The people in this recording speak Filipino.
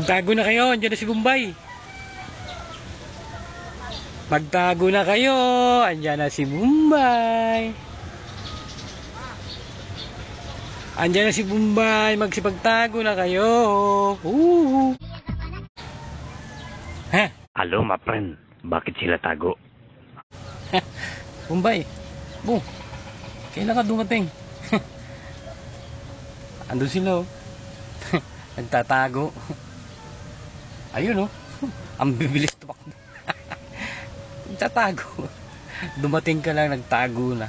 Magtago na kayo, andyan na si Bombay. Magtago na kayo, andyan na si Bombay. Andyan na si Bombay, magsipagtago na kayo. Woo! Ha? Alo, my friend. Bakit sila tago? Bombay. Bu, kailan ka dumating? Andun sila oh. Nagtatago. Ayun oh. Ang bibilis tumakbo. Nagtatago. Dumating ka lang, nagtago na.